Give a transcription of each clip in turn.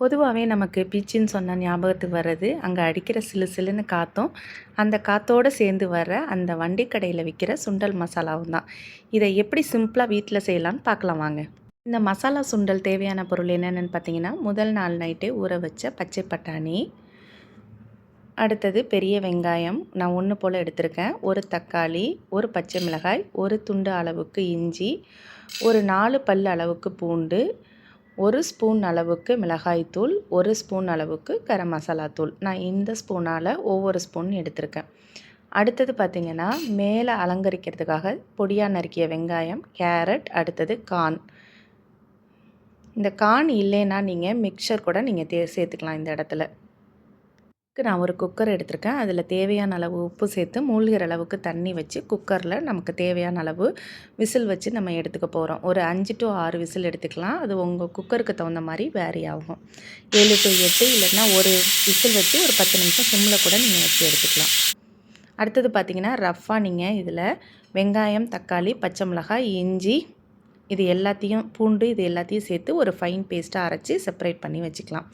பொதுவாகவே நமக்கு பீச்சுன்னு சொன்னால் ஞாபகத்துக்கு வர்றது அங்கே அடிக்கிற சிலு சிலுன்னு காற்றும் அந்த காற்றோடு சேர்ந்து வர அந்த வண்டி கடையில் விற்கிற சுண்டல் மசாலாவும் தான். இதை எப்படி சிம்பிளாக வீட்டில் செய்யலான்னு பார்க்கலாம் வாங்க. இந்த மசாலா சுண்டல் தேவையான பொருள் என்னென்னு பார்த்தீங்கன்னா முதல் நாள் நைட்டே ஊற வச்ச பச்சை பட்டாணி அடுத்தது பெரிய வெங்காயம் நான் ஒன்று போல் எடுத்திருக்கேன். ஒரு தக்காளி ஒரு பச்சை மிளகாய் ஒரு துண்டு அளவுக்கு இஞ்சி ஒரு நாலு பல் அளவுக்கு பூண்டு ஒரு ஸ்பூன் அளவுக்கு மிளகாய்த்தூள் ஒரு ஸ்பூன் அளவுக்கு கரம் மசாலா தூள். நான் இந்த ஸ்பூனால் ஒவ்வொரு ஸ்பூன் எடுத்திருக்கேன். அடுத்தது பார்த்திங்கன்னா மேலே அலங்கரிக்கிறதுக்காக பொடியாக நறுக்கிய வெங்காயம் கேரட் அடுத்தது கார்ன் இந்த கார்ன் இல்லைன்னா நீங்கள் மிக்சர் கூட நீங்கள் தே சேர்த்துக்கலாம் இந்த இடத்துல. இதுக்கு நான் ஒரு குக்கர் எடுத்திருக்கேன். அதில் தேவையான அளவு உப்பு சேர்த்து மூழ்கிற அளவுக்கு தண்ணி வச்சு குக்கரில் நமக்கு தேவையான அளவு விசில் வச்சு நம்ம எடுத்துக்க போகிறோம் ஒரு அஞ்சு டு ஆறு விசில் எடுத்துக்கலாம். அது உங்கள் குக்கருக்கு தகுந்த மாதிரி வேரி ஆகும். ஏழு டு எட்டு இல்லைன்னா ஒரு விசில் வச்சு ஒரு பத்து நிமிஷம் சிம்மில் கூட நீங்கள் வச்சு எடுத்துக்கலாம். அடுத்தது பார்த்திங்கன்னா ரஃப்பாக நீங்கள் இதில் வெங்காயம் தக்காளி பச்சை மிளகாய் இஞ்சி இது எல்லாத்தையும் பூண்டு இது எல்லாத்தையும் சேர்த்து ஒரு ஃபைன் பேஸ்ட்டாக அரைச்சி செப்பரேட் பண்ணி வச்சுக்கலாம்.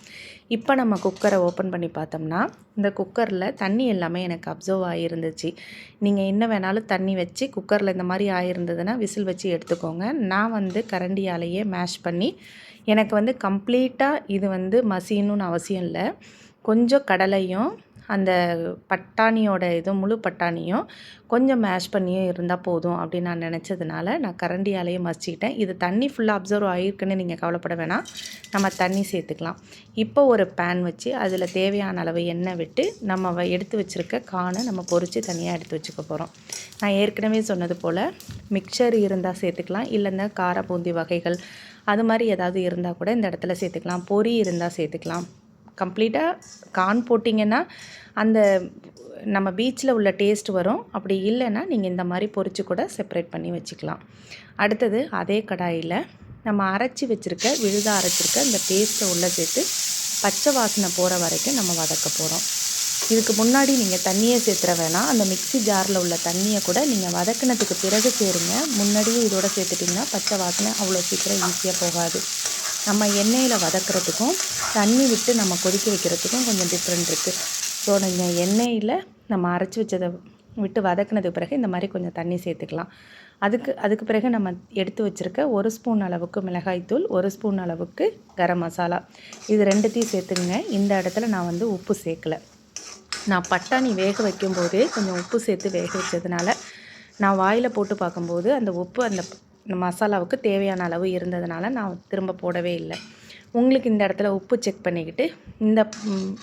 இப்போ நம்ம குக்கரை ஓப்பன் பண்ணி பார்த்தோம்னா இந்த குக்கரில் தண்ணி எல்லாமே எனக்கு அப்சர்வ் ஆகியிருந்துச்சு நீங்கள் என்ன வேணாலும் தண்ணி வச்சு குக்கரில் இந்த மாதிரி ஆகியிருந்ததுன்னா விசில் வச்சு எடுத்துக்கோங்க. நான் வந்து கரண்டியாலேயே மேஷ் பண்ணி எனக்கு வந்து கம்ப்ளீட்டாக இது வந்து மசியணும்னு அவசியம் இல்லை. கொஞ்சம் கடலையும் அந்த பட்டாணியோட இது முழு பட்டாணியும் கொஞ்சம் மேஷ் பண்ணியும் இருந்தால் போதும் அப்படின்னு நான் நினச்சதுனால நான் கரண்டியாலேயே மசிச்சிக்கிட்டேன். இது தண்ணி ஃபுல்லாக அப்சர்வ் ஆகிருக்குன்னு நீங்கள் கவலைப்பட வேணாம். நம்ம தண்ணி சேர்த்துக்கலாம். இப்போ ஒரு பேன் வச்சு அதில் தேவையான அளவு எண்ணெய் விட்டு நம்ம எடுத்து வச்சுருக்க கானை நம்ம பொறிச்சு தனியாக எடுத்து வச்சுக்க போகிறோம் நான் ஏற்கனவே சொன்னது போல் மிக்சர் இருந்தால் சேர்த்துக்கலாம். இல்லைன்னா கார பூந்தி வகைகள் அது மாதிரி ஏதாவது இருந்தால் கூட இந்த இடத்துல சேர்த்துக்கலாம். பொரி இருந்தால் சேர்த்துக்கலாம். கம்ப்ளீட்டாக கான் போட்டிங்கன்னா அந்த நம்ம பீச்சில் உள்ள டேஸ்ட் வரும். அப்படி இல்லைன்னா நீங்கள் இந்த மாதிரி பொறிச்சு கூட செப்பரேட் பண்ணி வச்சுக்கலாம். அடுத்தது அதே கடாயில் நம்ம அரைச்சி வச்சுருக்க விழுதாக அரைச்சிருக்க இந்த பேஸ்ட்டை உள்ளே சேர்த்து பச்சை வாசனை போகிற வரைக்கும் நம்ம வதக்க போகிறோம் இதுக்கு முன்னாடி நீங்கள் தண்ணியை சேர்த்துற வேணாம். அந்த மிக்சி ஜாரில் உள்ள தண்ணியை கூட நீங்கள் வதக்கினதுக்கு பிறகு சேருங்க. முன்னாடியே இதோட சேர்த்துட்டிங்கன்னா பச்சை வாசனை அவ்வளோ சீக்கிரம் ஈஸியாக போகாது. நம்ம எண்ணெயில் வதக்கிறதுக்கும் தண்ணி விட்டு நம்ம கொதிக்க வைக்கிறதுக்கும் கொஞ்சம் டிஃப்ரெண்ட் இருக்குது ஸோ நீங்கள் எண்ணெயில் நம்ம அரைச்சி வச்சதை விட்டு வதக்கினதுக்கு பிறகு இந்த மாதிரி கொஞ்சம் தண்ணி சேர்த்துக்கலாம். அதுக்கு அதுக்கு பிறகு நம்ம எடுத்து வச்சுருக்க ஒரு ஸ்பூன் அளவுக்கு மிளகாய்த்தூள் ஒரு ஸ்பூன் அளவுக்கு கரம் மசாலா. இது ரெண்டுத்தையும் சேர்த்துங்க இந்த இடத்துல நான் வந்து உப்பு சேர்க்கலை. நான் பட்டாணி வேக வைக்கும்போதே கொஞ்சம் உப்பு சேர்த்து வேக வச்சதுனால நான் வாயில் போட்டு பார்க்கும்போது அந்த உப்பு அந்த மசாலாவுக்கு தேவையான அளவு இருந்ததுனால நான் திரும்ப போடவே இல்லை. உங்களுக்கு இந்த இடத்துல உப்பு செக் பண்ணிக்கிட்டு இந்த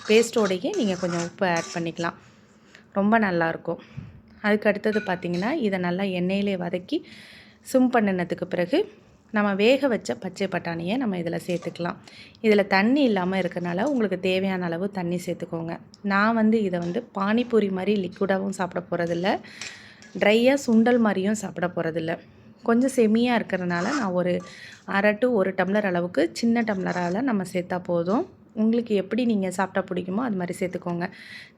பேஸ்ட்டோடையே நீங்கள் கொஞ்சம் உப்பு ஆட் பண்ணிக்கலாம். ரொம்ப நல்லாயிருக்கும் அதுக்கு அடுத்தது பார்த்திங்கன்னா இதை நல்லா எண்ணெயிலே வதக்கி சும் பண்ணினதுக்கு பிறகு நம்ம வேக வச்ச பச்சை பட்டாணியை நம்ம இதில் சேர்த்துக்கலாம். இதில் தண்ணி இல்லாமல் இருக்கிறனால உங்களுக்கு தேவையான அளவு தண்ணி சேர்த்துக்கோங்க. நான் வந்து இதை வந்து பானிபூரி மாதிரி லிக்விடாகவும் சாப்பிட போகிறதில்ல ட்ரையாக சுண்டல் மாதிரியும் சாப்பிட போகிறதில்ல கொஞ்சம் செமியாக இருக்கிறதுனால நான் ஒரு அரை டு ஒரு டம்ளர் அளவுக்கு சின்ன டம்ளரால் நம்ம சேர்த்தா போதும். உங்களுக்கு எப்படி நீங்கள் சாப்பிட்டா பிடிக்குமோ அது மாதிரி சேர்த்துக்கோங்க.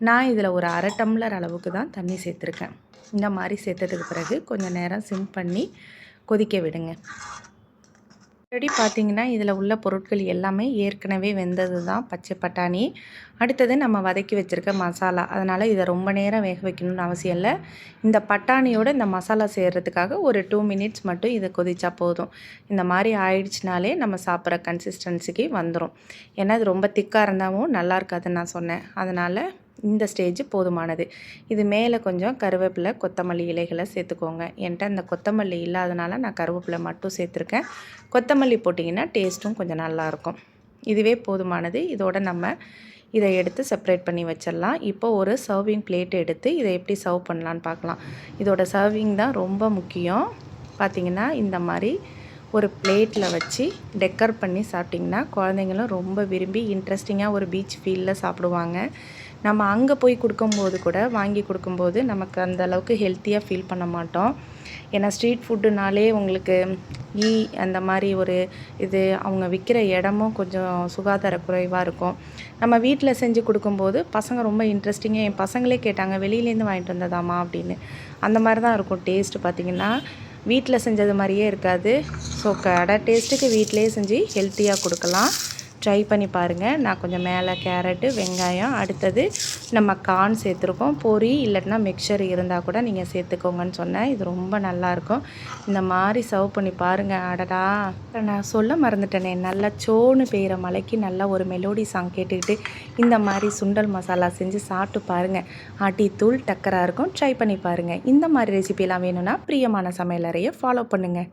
நான் இதில் ஒரு அரை டம்ளர் அளவுக்கு தான் தண்ணி சேர்த்துருக்கேன். இந்த மாதிரி சேர்த்ததுக்கு பிறகு கொஞ்சம் நேரம் சிம் பண்ணி கொதிக்க விடுங்க. ஆல்ரெடி பார்த்தீங்கன்னா இதில் உள்ள பொருட்கள் எல்லாமே ஏற்கனவே வெந்தது தான் பச்சை பட்டாணி. அடுத்தது நம்ம வதக்கி வச்சுருக்க மசாலா. அதனால் இதை ரொம்ப நேரம் வேக வைக்கணும்னு அவசியம் இல்லை. இந்த பட்டாணியோட இந்த மசாலா செய்கிறதுக்காக ஒரு டூ மினிட்ஸ் மட்டும் இதை கொதிச்சா போதும். இந்த மாதிரி ஆயிடுச்சுனாலே நம்ம சாப்பிட்ற கன்சிஸ்டன்சிக்கு வந்துடும் ஏன்னா இது ரொம்ப திக்காக இருந்தாலும் நல்லா இருக்காதுன்னு நான் சொன்னேன். அதனால் இந்த ஸ்டேஜ் போதுமானது. இது மேலே கொஞ்சம் கருவேப்பிலை கொத்தமல்லி இலைகளை சேர்த்துக்கோங்க. என்கிட்ட இந்த கொத்தமல்லி இல்லாதனால நான் கருவேப்பிலை மட்டும் சேர்த்துருக்கேன். கொத்தமல்லி போட்டிங்கன்னா டேஸ்ட்டும் கொஞ்சம் நல்லாயிருக்கும் இதுவே போதுமானது. இதோட நம்ம இதை எடுத்து செப்பரேட் பண்ணி வச்சிடலாம். இப்போ ஒரு சர்விங் பிளேட் எடுத்து இதை எப்படி சர்வ் பண்ணலான்னு பார்க்கலாம். இதோட சர்விங் தான் ரொம்ப முக்கியம். பார்த்திங்கன்னா இந்த மாதிரி ஒரு பிளேட்டில் வச்சு டெக்கர் பண்ணி சாப்பிட்டிங்கன்னா குழந்தைங்களும் ரொம்ப விரும்பி இன்ட்ரெஸ்டிங்காக ஒரு பீச் ஃபீலில் சாப்பிடுவாங்க. நம்ம அங்கே போய் கொடுக்கும்போது கூட வாங்கி கொடுக்கும்போது நமக்கு அந்த அளவுக்கு ஹெல்த்தியாக ஃபீல் பண்ண மாட்டோம். ஏன்னா ஸ்ட்ரீட் ஃபுட்டுனாலே உங்களுக்கு ஈ அந்த மாதிரி ஒரு இது அவங்க விற்கிற இடமும் கொஞ்சம் சுகாதார குறைவாக இருக்கும். நம்ம வீட்டில் செஞ்சு கொடுக்கும்போது பசங்க ரொம்ப இன்ட்ரெஸ்டிங்காக என் பசங்களே கேட்டாங்க வெளியிலேருந்து வாங்கிட்டு வந்ததாம்மா அப்படின்னு. அந்த மாதிரி தான் இருக்கும் டேஸ்ட்டு பார்த்திங்கன்னா வீட்டில் செஞ்சது மாதிரியே இருக்காது. ஸோ கடை டேஸ்ட்டுக்கு வீட்டிலேயே செஞ்சு ஹெல்த்தியாக கொடுக்கலாம். ட்ரை பண்ணி பாருங்கள் நான் கொஞ்சம் மேலே கேரட்டு வெங்காயம் அடுத்தது நம்ம கார்ன் சேர்த்துருக்கோம். பொரி இல்லைன்னா மிக்சர் இருந்தால் கூட நீங்கள் சேர்த்துக்கோங்கன்னு சொன்னேன். இது ரொம்ப நல்லாயிருக்கும் இந்த மாதிரி சர்வ் பண்ணி பாருங்கள் அடடா. நான் சொல்ல மறந்துட்டேனே. நல்லா சோன்னு பெய்கிற மலைக்கு நல்லா ஒரு மெலோடி சாங் கேட்டுக்கிட்டு இந்த மாதிரி சுண்டல் மசாலா செஞ்சு சாப்பிட்டு பாருங்கள் ஆட்டி தூள் டக்கராக இருக்கும். ட்ரை பண்ணி பாருங்கள் இந்த மாதிரி ரெசிபிலாம் வேணும்னா பிரியமான சமையலறையை ஃபாலோ பண்ணுங்கள்